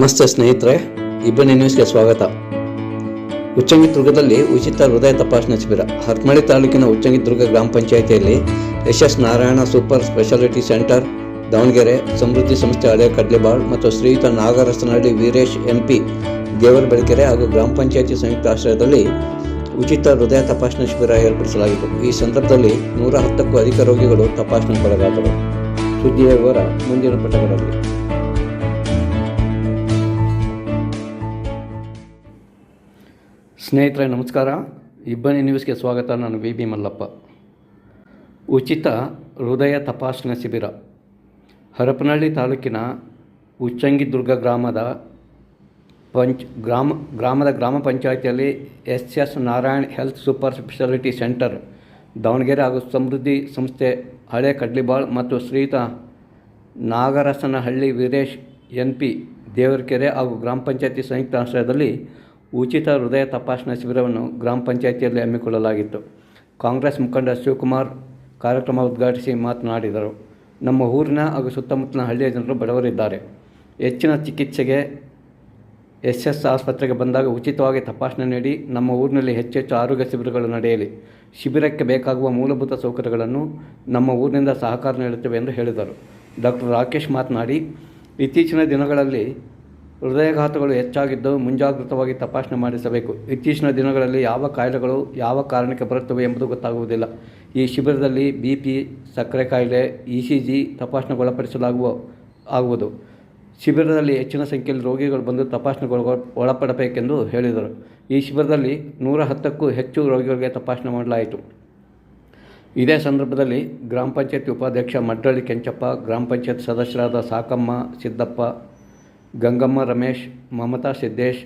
ನಮಸ್ತೆ ಸ್ನೇಹಿತರೆ ಇಬ್ಬನಿ ನ್ಯೂಸ್ಗೆ ಸ್ವಾಗತ. ಉಚ್ಚಂಗಿದುರ್ಗದಲ್ಲಿ ಉಚಿತ ಹೃದಯ ತಪಾಸಣಾ ಶಿಬಿರ. ಹರ್ಮಳಿ ತಾಲೂಕಿನ ಉಚ್ಚಂಗಿದುರ್ಗ ಗ್ರಾಮ ಪಂಚಾಯಿತಿಯಲ್ಲಿ Yashas Narayana super speciality centre, Davanagere Samruddhi ಸಂಸ್ಥೆ ಹಳೆಯ ಕಡ್ಲೆಬಾಳ್ ಮತ್ತು ಶ್ರೀಯುತ ನಾಗರಸನಹಳ್ಳಿ ವೀರೇಶ್ ಎಂಪಿ ದೇವರ ಬೆಳಕೆರೆ ಹಾಗೂ ಗ್ರಾಮ ಪಂಚಾಯಿತಿ ಸಂಯುಕ್ತ ಆಶ್ರಯದಲ್ಲಿ ಉಚಿತ ಹೃದಯ ತಪಾಸಣಾ ಶಿಬಿರ ಏರ್ಪಡಿಸಲಾಗಿತ್ತು. ಈ ಸಂದರ್ಭದಲ್ಲಿ ನೂರ ಹತ್ತಕ್ಕೂ ಅಧಿಕ ರೋಗಿಗಳು ತಪಾಸಣೆಗೊಳಗಾದರು ಸುದ್ದಿಯ ವಿವರ ಮುಂದಿನ ಪುಟಗಳಲ್ಲಿ. ಸ್ನೇಹಿತರೆ, ನಮಸ್ಕಾರ. ಇಬ್ಬನಿ ನ್ಯೂಸ್ಗೆ ಸ್ವಾಗತ. ನಾನು ವಿ. ಬಿ. ಮಲ್ಲಪ್ಪ. ಉಚಿತ ಹೃದಯ ತಪಾಸಣಾ ಶಿಬಿರ. ಹರಪನಹಳ್ಳಿ ತಾಲೂಕಿನ ಉಚ್ಚಂಗಿದುರ್ಗ ಗ್ರಾಮದ ಪಂಚ್, ಗ್ರಾಮ, ಗ್ರಾಮದ ಗ್ರಾಮ ಪಂಚಾಯಿತಿಯಲ್ಲಿ S S Narayan health super speciality centre, Davanagere ಹಾಗೂ ಸಮೃದ್ಧಿ ಸಂಸ್ಥೆ ಹಳೆ ಕಡ್ಲಿಬಾಳ್ ಮತ್ತು ಶ್ರೀಯುತ ನಾಗರಸನಹಳ್ಳಿ ವೀರೇಶ್ ಎನ್ ಪಿ ದೇವರಕೆರೆ ಹಾಗೂ ಗ್ರಾಮ ಪಂಚಾಯತಿ ಸಂಯುಕ್ತ ಆಶ್ರಯದಲ್ಲಿ ಉಚಿತ ಹೃದಯ ತಪಾಸಣಾ ಶಿಬಿರವನ್ನು ಗ್ರಾಮ ಪಂಚಾಯಿತಿಯಲ್ಲಿ ಹಮ್ಮಿಕೊಳ್ಳಲಾಗಿತ್ತು. ಕಾಂಗ್ರೆಸ್ ಮುಖಂಡ ಶಿವಕುಮಾರ್ ಕಾರ್ಯಕ್ರಮ ಉದ್ಘಾಟಿಸಿ ಮಾತನಾಡಿದರು. ನಮ್ಮ ಊರಿನ ಹಾಗೂ ಸುತ್ತಮುತ್ತಲಿನ ಹಳ್ಳಿಯ ಜನರು ಬಡವರಿದ್ದಾರೆ. ಹೆಚ್ಚಿನ ಚಿಕಿತ್ಸೆಗೆ ಎಸ್ ಎಸ್ ಆಸ್ಪತ್ರೆಗೆ ಬಂದಾಗ ಉಚಿತವಾಗಿ ತಪಾಸಣೆ ನೀಡಿ ನಮ್ಮ ಊರಿನಲ್ಲಿ ಹೆಚ್ಚೆಚ್ಚು ಆರೋಗ್ಯ ಶಿಬಿರಗಳು ನಡೆಯಲಿ. ಶಿಬಿರಕ್ಕೆ ಬೇಕಾಗುವ ಮೂಲಭೂತ ಸೌಕರ್ಯಗಳನ್ನು ನಮ್ಮ ಊರಿನಿಂದ ಸಹಕಾರ ನೀಡುತ್ತೇವೆ ಎಂದು ಹೇಳಿದರು. ಡಾಕ್ಟರ್ ರಾಕೇಶ್ ಮಾತನಾಡಿ, ಇತ್ತೀಚಿನ ದಿನಗಳಲ್ಲಿ ಹೃದಯಘಾತಗಳು ಹೆಚ್ಚಾಗಿದ್ದು ಮುಂಜಾಗೃತವಾಗಿ ತಪಾಸಣೆ ಮಾಡಿಸಬೇಕು. ಇತ್ತೀಚಿನ ದಿನಗಳಲ್ಲಿ ಯಾವ ಕಾಯಿಲೆಗಳು ಯಾವ ಕಾರಣಕ್ಕೆ ಬರುತ್ತವೆ ಎಂಬುದು ಗೊತ್ತಾಗುವುದಿಲ್ಲ. ಈ ಶಿಬಿರದಲ್ಲಿ ಬಿ ಪಿ, ಸಕ್ಕರೆ ಕಾಯಿಲೆ, ಇ ಸಿ ಜಿ ತಪಾಸಣೆಗೊಳಪಡಿಸಲಾಗುವ, ಆಗುವುದು. ಶಿಬಿರದಲ್ಲಿ ಹೆಚ್ಚಿನ ಸಂಖ್ಯೆಯಲ್ಲಿ ರೋಗಿಗಳು ಬಂದು ತಪಾಸಣೆಗೊಳ ಒಳಪಡಬೇಕೆಂದು ಹೇಳಿದರು. ಈ ಶಿಬಿರದಲ್ಲಿ ನೂರ ಹತ್ತಕ್ಕೂ ಹೆಚ್ಚು ರೋಗಿಗಳಿಗೆ ತಪಾಸಣೆ ಮಾಡಲಾಯಿತು. ಇದೇ ಸಂದರ್ಭದಲ್ಲಿ ಗ್ರಾಮ ಪಂಚಾಯತಿ ಉಪಾಧ್ಯಕ್ಷ ಮಡ್ರಳ್ಳಿ ಕೆಂಚಪ್ಪ, ಗ್ರಾಮ ಪಂಚಾಯತ್ ಸದಸ್ಯರಾದ Sakamma, Siddappa Gangamma Ramesh, Mamata Siddesh,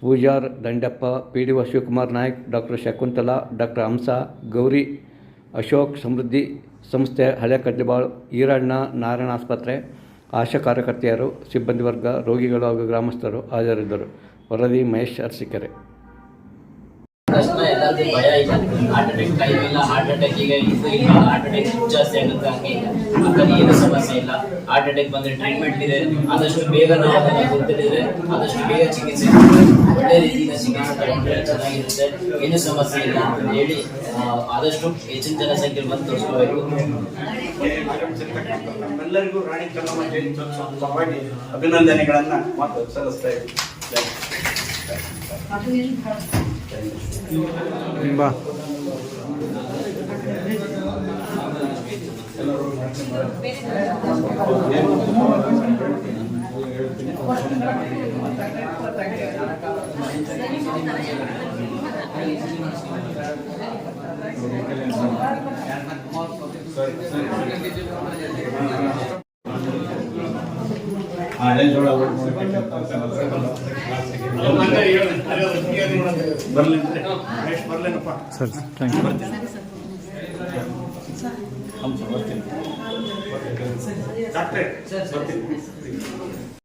Pujar Dandappa, P D O Shivakumar Naik, doctor Shakuntala, doctor Hamsa, Gauri, Ashok Samriddhi, ಸಂಸ್ಥೆ ಹಳೆ ಕಡ್ಲಿಬಾಳ್, ಈರಣ್ಣ, ನಾರಾಯಣ ಆಸ್ಪತ್ರೆ, ಆಶಾ ಕಾರ್ಯಕರ್ತೆಯರು, ಸಿಬ್ಬಂದಿ ವರ್ಗ, ರೋಗಿಗಳು ಹಾಗೂ ಗ್ರಾಮಸ್ಥರು ಹಾಜರಿದ್ದರು. ವರದಿ ಮಹೇಶ್ ಅರಸೀಕೆರೆ. ತಕ್ಷಣ ಎಲ್ಲರಿಗೂ ಭಯ ಇಲ್ಲ. ಹಾರ್ಟ್ ಅಟ್ಯಾಕ್ ಟೈಮ್ ಇಲ್ಲ. ಹಾರ್ಟ್ ಅಟ್ಯಾಕ್ ಈಗ ಇದು ಇಲ್ಲ. ಹಾರ್ಟ್ ಅಟ್ಯಾಕ್ ಜಾಸ್ತಿ ಆಗುತ್ತೆ ಹಂಗೆ. ಇಲ್ಲ ಏನು ಸಮಸ್ಯೆ ಇಲ್ಲ. ಹಾರ್ಟ್ ಅಟ್ಯಾಕ್ ಬಂದ್ರೆ ಟ್ರೀಟ್ಮೆಂಟ್ ಇದೆ. ಆದಷ್ಟು ಬೇಗ ನಾವು ಅದನ್ನ ಗೊತ್ತಿದ್ರೆ ಆದಷ್ಟು ಬೇಗ ಚಿಕಿತ್ಸೆ ಒಳ್ಳೆ ರೀತಿಯಿಂದ ಚಿಕಿತ್ಸೆ ತಗೊಂಡ್ರೆ ಚೆನ್ನಾಗಿರುತ್ತೆ. ಏನು ಸಮಸ್ಯೆ ಇಲ್ಲ ಅಂತ ಹೇಳಿ ಆದಷ್ಟು ಹೆಚ್ಚಿನ ಜನಸಂಖ್ಯೆ ಬಂದು ತೋರಿಸ್ಕೋಬೇಕು. ಎಲ್ಲರಿಗೂ ರಾಣಿ ಪರವಾಗಿ ಅಭಿನಂದನೆಗಳನ್ನ ಮಾತು ಸಲ್ಲಿಸ್ತಾ ಇದ್ದೀನಿ. ಬಾ ಹಳೆಜೋಳ ಬರ್ಲಿ ಬರ್ಲೇನಪ್ಪ. ಸರ್ ಥ್ಯಾಂಕ್ ಯು ಡಾಕ್ಟ್ರೇ ಬರ್ತೀನಿ.